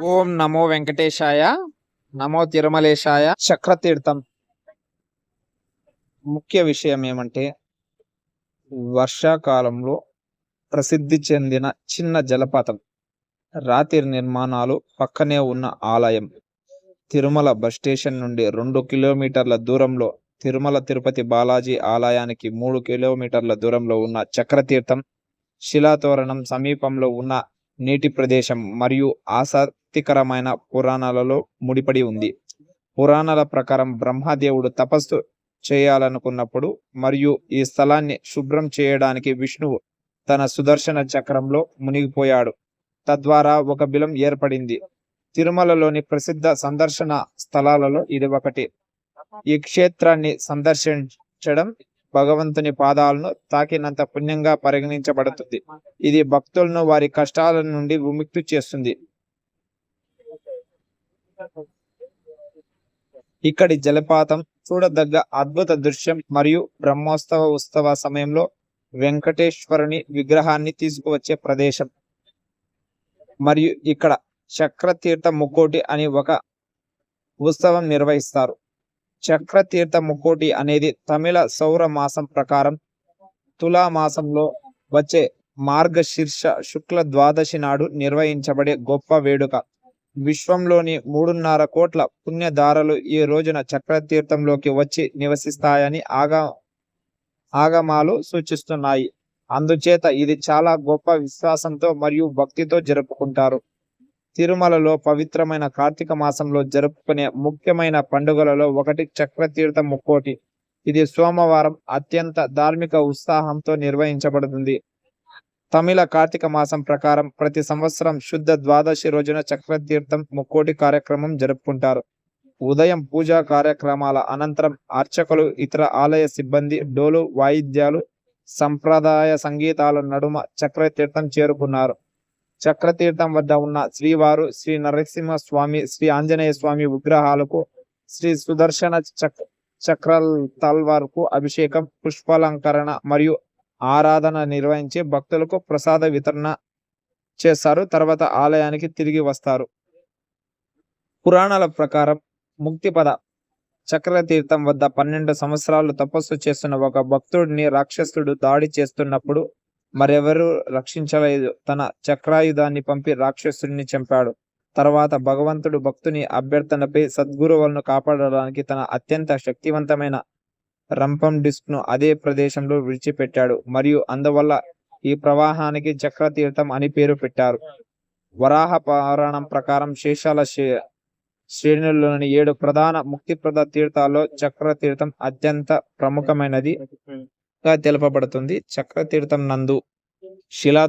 ఓం నమో వెంకటేశాయ నమో తిరుమలేశాయ చక్రతీర్థం ముఖ్య విషయం ఏమంటే వర్షాకాలంలో ప్రసిద్ధి చెందిన చిన్న జలపాతం రాత్రి నిర్మాణాలు పక్కనే ఉన్న ఆలయం. తిరుమల బస్ స్టేషన్ నుండి రెండు కిలోమీటర్ల దూరంలో తిరుమల తిరుపతి బాలాజీ ఆలయానికి మూడు కిలోమీటర్ల దూరంలో ఉన్న చక్రతీర్థం శిలాతోరణం సమీపంలో ఉన్న నీటి ప్రదేశం మరియు ఆసక్తికరమైన పురాణాలలో ముడిపడి ఉంది. పురాణాల ప్రకారం బ్రహ్మదేవుడు తపస్సు చేయాలనుకున్నప్పుడు మరియు ఈ స్థలాన్ని శుభ్రం చేయడానికి విష్ణువు తన సుదర్శన చక్రంలో మునిగిపోయాడు. తద్వారా ఒక బిలం ఏర్పడింది. తిరుమలలోని ప్రసిద్ధ సందర్శన స్థలాలలో ఇది ఒకటి. ఈ క్షేత్రాన్ని సందర్శించడం భగవంతుని పాదాలను తాకినంత పుణ్యంగా పరిగణించబడుతుంది. ఇది భక్తులను వారి కష్టాల నుండి విముక్తి చేస్తుంది. ఇక్కడి జలపాతం చూడదగ్గ అద్భుత దృశ్యం మరియు బ్రహ్మోత్సవ ఉత్సవ సమయంలో వెంకటేశ్వరుని విగ్రహాన్ని తీసుకువచ్చే ప్రదేశం. మరియు ఇక్కడ చక్రతీర్థ ముక్కోటి అని ఒక ఉత్సవం నిర్వహిస్తారు. చక్రతీర్థ ముక్కోటి అనేది తమిళ సౌర మాసం ప్రకారం తులా మాసంలో వచ్చే మార్గశీర్ష శుక్ల ద్వాదశి నాడు నిర్వహించబడే గొప్ప వేడుక. విశ్వంలోని మూడున్నర కోట్ల పుణ్యధారలు ఈ రోజున చక్రతీర్థంలోకి వచ్చి నివసిస్తాయని ఆగా ఆగమాలు సూచిస్తున్నాయి. అందుచేత ఇది చాలా గొప్ప విశ్వాసంతో మరియు భక్తితో జరుపుకుంటారు. తిరుమలలో పవిత్రమైన కార్తీక మాసంలో జరుపుకునే ముఖ్యమైన పండుగలలో ఒకటి చక్రతీర్థ ముక్కోటి. ఇది సోమవారం అత్యంత ధార్మిక ఉత్సాహంతో నిర్వహించబడుతుంది. తమిళ కార్తీక మాసం ప్రకారం ప్రతి సంవత్సరం శుద్ధ ద్వాదశి రోజున చక్రతీర్థం ముక్కోటి కార్యక్రమం జరుపుకుంటారు. ఉదయం పూజా కార్యక్రమాల అనంతరం అర్చకులు ఇతర ఆలయ సిబ్బంది డోలు వాయిద్యాలు సంప్రదాయ సంగీతాల నడుమ చక్రతీర్థం చేరుకున్నారు. చక్రతీర్థం వద్ద ఉన్న శ్రీవారు శ్రీ నరసింహ స్వామి శ్రీ ఆంజనేయ స్వామి విగ్రహాలకు శ్రీ సుదర్శన చక్ర చక్ర తల్వార్కు అభిషేకం పుష్పాలంకరణ మరియు ఆరాధన నిర్వహించి భక్తులకు ప్రసాద వితరణ చేస్తారు తర్వాత ఆలయానికి తిరిగి వస్తారు. పురాణాల ప్రకారం ముక్తిపద చక్రతీర్థం వద్ద పన్నెండు సంవత్సరాలు తపస్సు చేస్తున్న ఒక భక్తుడిని రాక్షసుడు దాడి చేస్తున్నప్పుడు మరెవరూ రక్షించలేదు. తన చక్రాయుధాన్ని పంపి రాక్షసుడిని చంపాడు. తర్వాత భగవంతుడు భక్తుని అభ్యర్థనపై సద్గురువులను కాపాడడానికి తన అత్యంత శక్తివంతమైన రంపం డిస్క్ను అదే ప్రదేశంలో విడిచిపెట్టాడు. మరియు అందువల్ల ఈ ప్రవాహానికి చక్రతీర్థం అని పేరు పెట్టారు. వరాహ పురాణం ప్రకారం శేషాల శ్రేణుల్లోని ఏడు ప్రధాన ముక్తిప్రద తీర్థాల్లో చక్రతీర్థం అత్యంత ప్రముఖమైనది. గా తెలుపబడుతుంది. చక్రతీర్థం నందు శిలా